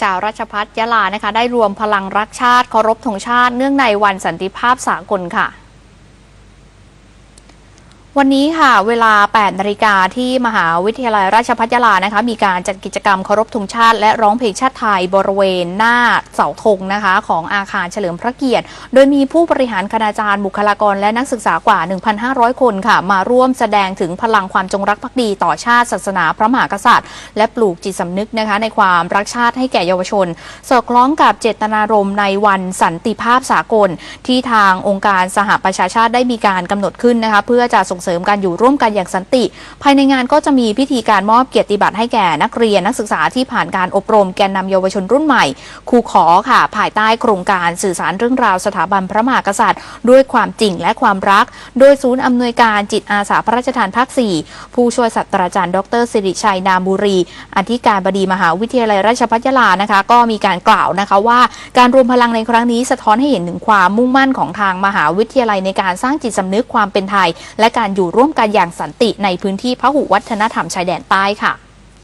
ชาวราชพัฒยะลานะคะ ได้รวมพลังรักชาติเคารพธงชาติเนื่องในวันสันติภาพสากลค่ะ วันนี้ค่ะเวลา 8 นาฬิกาที่มหาวิทยาลัยราชภัฏยาลานะคะมีการจัดกิจกรรมเคารพธงชาติ และร้องเพลงชาติไทยบริเวณหน้าเสาธงนะคะของอาคารเฉลิมพระเกียรติ โดยมีผู้บริหารคณาจารย์บุคลากรและนักศึกษากว่า 1,500 คนค่ะ มาร่วมแสดงถึงพลังความจงรักภักดีต่อชาติศาสนาพระมหากษัตริย์ และปลูกจิตสำนึกนะคะในความรักชาติให้แก่เยาวชน สอดคล้องกับเจตนารมณ์ในวันสันติภาพสากล ที่ทางองค์การสหประชาชาติได้มีการกำหนดขึ้นนะคะเพื่อจะส่งเสริมการอยู่ร่วมกันอย่างสันติ ภายในงานก็จะมีพิธีการมอบเกียรติบัตรให้แก่นักเรียนนักศึกษาที่ผ่านการอบรมแกนนำเยาวชนรุ่นใหม่ครูขอค่ะ ภายใต้โครงการสื่อสารเรื่องราวสถาบันพระมหากษัตริย์ ด้วยความจริงและความรัก โดยศูนย์อำนวยการจิตอาสาพระราชทานภาค 4 ผู้ช่วยศาสตราจารย์ ดรสิริชัยนามบุรี อธิการบดีมหาวิทยาลัยราชภัฏยาลานะคะ ก็มีการกล่าวนะคะว่าการรวมพลังในครั้งนี้สะท้อนให้เห็นถึงความมุ่งมั่นของทางมหาวิทยาลัยในการสร้างจิตสำนึกความเป็นไทย และการการอยู่ร่วมกันอย่างสันติในพื้นที่พหุวัฒนธรรมชายแดนใต้ค่ะ